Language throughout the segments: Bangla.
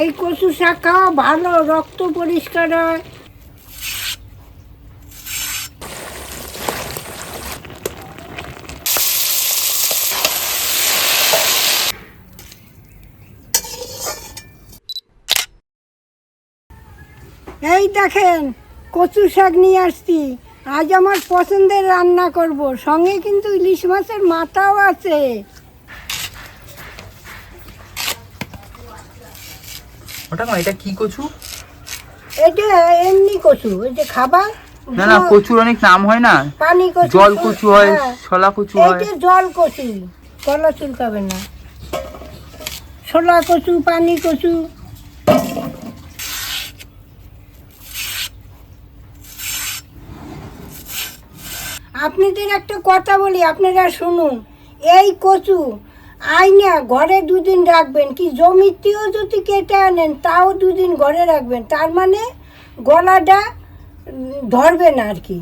এই কচু শাক খাওয়া ভালো রক্ত পরিষ্কার হয়। এই দেখেন, কচু শাক নিয়ে আসছি। আজ আমার পছন্দের রান্না করব। সঙ্গে কিন্তু ইলিশ মাছের মাথাও আছে। ওটা না এটা কি কচু? এটা এমনি কচু ওই যে খাবার না না কচুর অনেক নাম হয় না? পানি কচু জল কচু হয় হ্যাঁ। কচু হয়। এইটা জল কচু গলা চুলকাবে না। ছোলা কচু পানি কচু। আপনাদের একটা কথা বলি আপনারা শুনুন এই কচু আইনা ঘরে দুদিন রাখবেন, কি জমিতেও যদি কেটে আনেন, তাও দুদিন ঘরে রাখবেন। তার মানে গলাটা ধরবে না আর কি।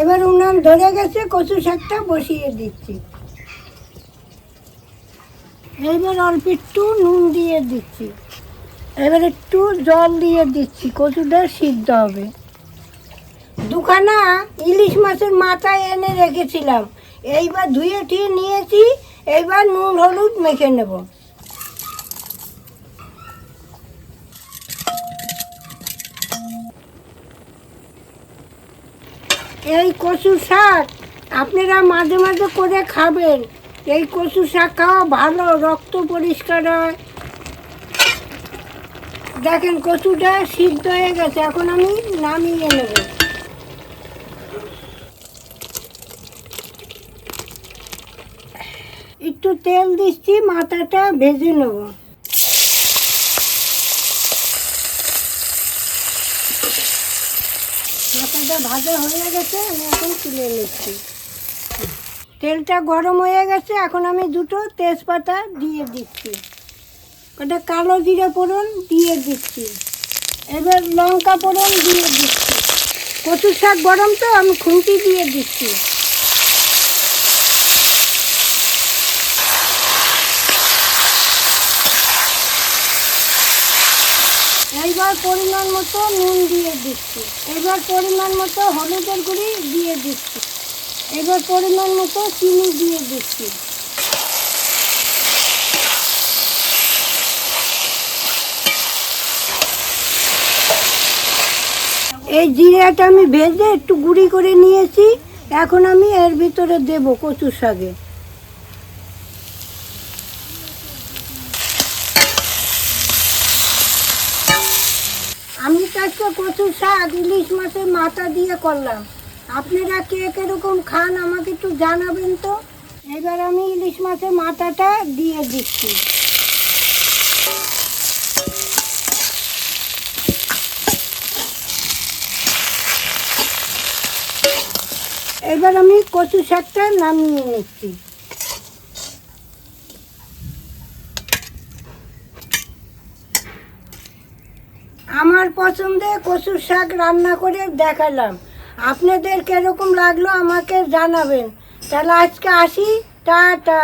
এবার উনান ধরে গেছে, কচু শাকটা বসিয়ে দিচ্ছি। এবার অল্প একটু নুন দিয়ে দিচ্ছি। এবার একটু জল দিয়ে দিচ্ছি, কচুটা সিদ্ধ হবে। দুখানা ইলিশ মাছের মাথা এনে রেখেছিলাম। এইবার ধুয়ে ঠিয়ে নিয়েছি, এইবার নুন, হলুদ মেখে নেব। এই কচু শাক আপনারা মাঝে মাঝে করে খাবেন। এই কচু শাক খাওয়া ভালো, রক্ত পরিষ্কার হয়। দেখেন কচুটা সিদ্ধ হয়ে গেছে, এখন আমি নামিয়ে নেব। একটু তেল দিচ্ছি, মাথাটা ভেজে নেব। মাথাটা ভাজা হয়ে গেছে, আমি এখন তুলে নিচ্ছি। তেলটা গরম হয়ে গেছে, এখন আমি দুটো তেজপাতা দিয়ে দিচ্ছি। ওটা কালো জিরে পড়ুন দিয়ে দিচ্ছি। এবার লঙ্কা ফোড়ন দিয়ে দিচ্ছি। কচু শাক গরম তো, আমি খুন্তি দিয়ে দিচ্ছি। এইবার পরিমাণ মতো নুন দিয়ে দিচ্ছি। এবার পরিমাণ মতো হলুদের গুঁড়ি দিয়ে দিচ্ছি। এবার পরিমাণ মতো চিনি দিয়ে দিচ্ছি। এই জিরাটা আমি ভেজে একটু গুঁড়ি করে নিয়েছি। এখন আমি এর ভিতরে দেব কচুর শাকে। আমি আজকে কচুর শাক ইলিশ মাছের মাথা দিয়ে করলাম। আপনারা কে কীরকম খান আমাকে একটু জানাবেন তো? এবার আমি ইলিশ মাছের মাথাটা দিয়ে দিচ্ছি। এবার আমি কচু শাকটা নামিয়ে নিচ্ছি। আমার পছন্দে কচুর শাক রান্না করে দেখালাম। আপনাদের কীরকম লাগল আমাকে জানাবেন। তাহলে আজকে আসি। টাটা।